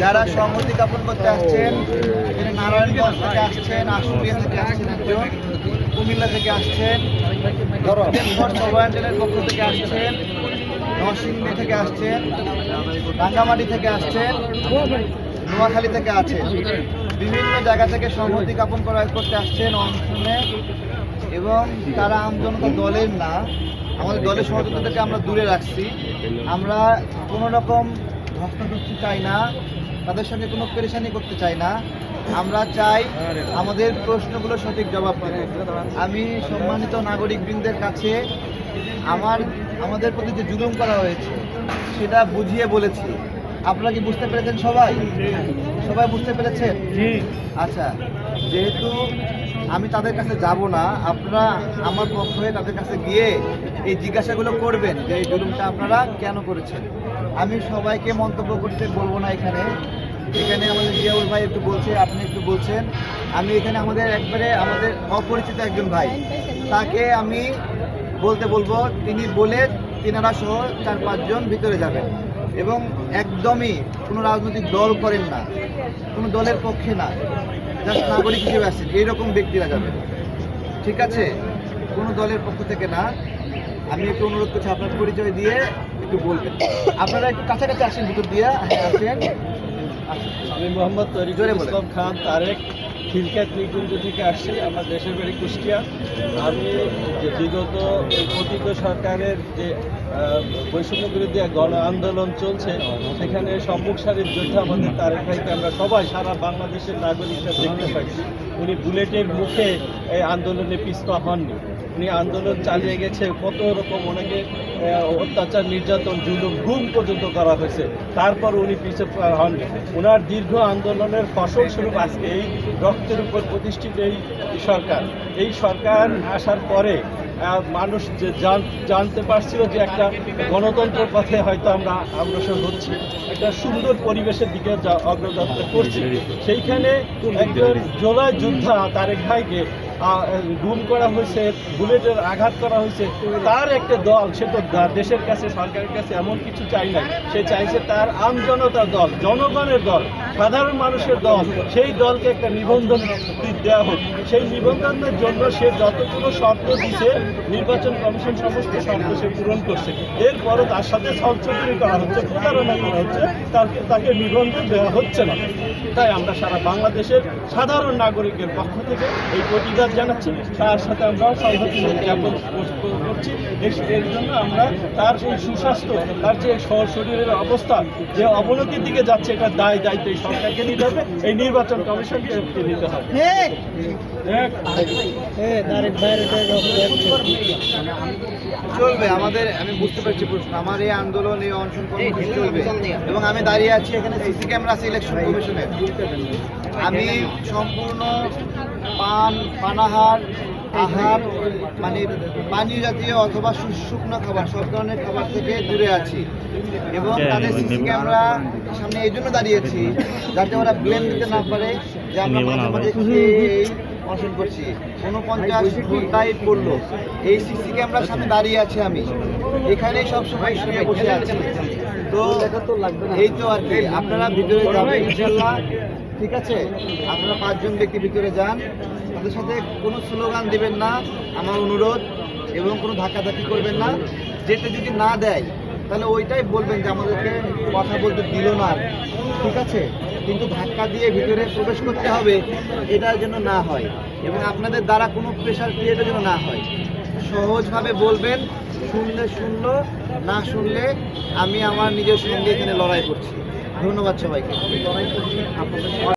যারা সংহতি জ্ঞাপন করতে আসছেন নারায়ণগঞ্জ থেকে আসছেন, আশুলিয়া থেকে আসছেন একজন, কুমিল্লা থেকে আসছেন সর্বাঞ্চলের পক্ষ থেকে আসছেন, নরসিংদী থেকে আসছেন, রাঙ্গামাটি থেকে আসছেন, নোয়াখালী থেকে আছেন। বিভিন্ন জায়গা থেকে সংহতি জ্ঞাপন করা করতে আসছেন অনশনে এবং তারা আমজনতা দলের না। আমাদের দলের সহযোগিতাকে আমরা দূরে রাখছি। আমরা কোনো রকম ধস্তাধস্তি চাই না। তাদের সঙ্গে কোনো পেরেশানি করতে চাই না। আমরা চাই আমাদের প্রশ্নগুলো সঠিক জবাব দেবে। আমি সম্মানিত নাগরিকবৃন্দের কাছে আমার, আমাদের প্রতি যে জুলুম করা হয়েছে, সেটা বুঝিয়ে বলেছি। আপনারা কি বুঝতে পেরেছেন সবাই? সবাই বুঝতে পেরেছেন আচ্ছা যেহেতু আমি তাদের কাছে যাব না আপনারা আমার পক্ষ হয়ে তাদের কাছে গিয়ে এই জিজ্ঞাসাগুলো করবেন যে এই জুলুমটা আপনারা কেন করেছেন। আমি সবাইকে মন্তব্য করতে বলব না এখানে। এখানে আমাদের জিয়াউল ভাই একটু বলছে আপনি একটু বলছেন। আমি এখানে আমাদের একবারে আমাদের অপরিচিত একজন ভাই। তাকে আমি বলতে বলব তিনি বলে তিনারা সহ চার পাঁচজন ভিতরে যাবেন। এবং একদমই কোনো রাজনৈতিক দল করেন না কোনো দলের পক্ষে না জাস্ট নাগরিক হিসেবে আসছেন এইরকম ব্যক্তিরা যাবেন ঠিক আছে? কোনো দলের পক্ষ থেকে না। আমি একটু অনুরোধ করছি আপনার পরিচয় দিয়ে একটু বলবেন। আপনারা একটু কাছাকাছি আসেন ভিতর দিয়ে। হ্যাঁ আসেন। আসেন। আমি মোহাম্মদ তরিকুল। ইসলাম খান তারেক। খিলকাত নিকুঞ্জ থেকে আসছি, আমার দেশের বাড়ি কুষ্টিয়া। আমি যে বিগত পতিত সরকারের যে বৈষম্য বিরোধী গণ আন্দোলন চলছে, সেখানে সম্মুখ সারির যোদ্ধা আমাদের তারেক ভাইকে আমরা সবাই, সারা বাংলাদেশের নাগরিকরা দেখতে পাচ্ছি উনি বুলেটের মুখে এই আন্দোলনে পিছপা হননি। উনি আন্দোলন চালিয়ে গেছে কত রকম অনেকে অত্যাচার, নির্যাতন, জুলুম, গুম পর্যন্ত করা হয়েছে। তারপর উনি পিছু পা হননি ওনার দীর্ঘ আন্দোলনের ফসল স্বরূপ আজকে এই রক্তের উপর প্রতিষ্ঠিত এই সরকার। এই সরকার আসার পরে মানুষ যে জান- জানতে পারছিল যে একটা গণতন্ত্রের পথে হয়তো আমরা অগ্রসর হচ্ছি। একটা সুন্দর পরিবেশের দিকে অগ্রযাত্রা করছি। সেইখানে একজন জোলাই যোদ্ধা তারেক ভাইকে গুম করা হয়েছে, বুলেটের আঘাত করা হয়েছে, তার একটা দল, সে তো দেশের কাছে, সরকারের কাছে এমন কিছু চাই না সে চাইছে তার আমজনতার দল, জনগণের দল, সাধারণ মানুষের দল, সেই দলকে একটা নিবন্ধন দেওয়া হোক। সেই নিবন্ধনের জন্য সে যতগুলো শর্ত দিছে, নির্বাচন কমিশন সমস্ত শর্ত সে পূরণ করছে। এরপরও তার সাথে সংশোধনী করা হচ্ছে, প্রতারণা করা হচ্ছে, তার, তাকে নিবন্ধন দেওয়া হচ্ছে না। তাই আমরা সারা বাংলাদেশের সাধারণ নাগরিকের পক্ষ থেকে এই প্রতিবাদ জানাচ্ছি তার সাথে আমরা সংহতি জ্ঞাপন করছি। এর- জন্য আমরা তার সেই সুস্বাস্থ্য তার যে শরীরের অবস্থা যে অবনতির দিকে যাচ্ছে এটা দায় দায়িত্ব এই সরকারকে নিতে হবে। এই নির্বাচন কমিশনকে নিতে হবে। চলবে আমাদের আমি বুঝতে পারছি প্রশ্ন। আমার এই আন্দোলন এই অনশন কর্মসূচি চলবে। এবং আমি দাঁড়িয়ে আছি এখানে সিসি ক্যামেরা আছে ইলেকশন কমিশনের। আমি সম্পূর্ণ পান পানাহার আহার মানে পানীয় জাতীয় অথবা শুকনো খাবার সব ধরনের খাবার থেকে দূরে আছি। এবং তাদের সিসি ক্যামেরা সামনে এই জন্য দাঁড়িয়েছি যাতে ওরা ব্লেম দিতে না পারে যে আমরা মাঝে মাঝে অনশন করছি। উনপঞ্চাশ ঘন্টায় পড়ল এই সিসি ক্যামেরার সামনে দাঁড়িয়ে আছি আমি। এখানেই সব সময় শুয়ে বসে আছি। তো এই তো আর কি আপনারা ভিতরে যাবেন ইনশাল্লাহ। ঠিক আছে? আপনারা পাঁচজন ব্যক্তি ভিতরে যান। তাদের সাথে কোনো স্লোগান দেবেন না, আমার অনুরোধ, এবং কোনো ধাক্কাধাক্কি করবেন না। যেটা যদি না দেয়, তাহলে ওইটাই বলবেন যে আমাদেরকে কথা বলতে দিল না ঠিক আছে? কিন্তু ধাক্কা দিয়ে ভিতরে প্রবেশ করতে হবে, এটা যেন না হয়, এবং আপনাদের দ্বারা কোনো প্রেশার ক্রিয়েটের যেন না হয়। সহজভাবে বলবেন, শুনলে শুনলো, না শুনলে আমি আমার নিজের সঙ্গে এখানে লড়াই করছি। ধন্যবাদ সবাইকে।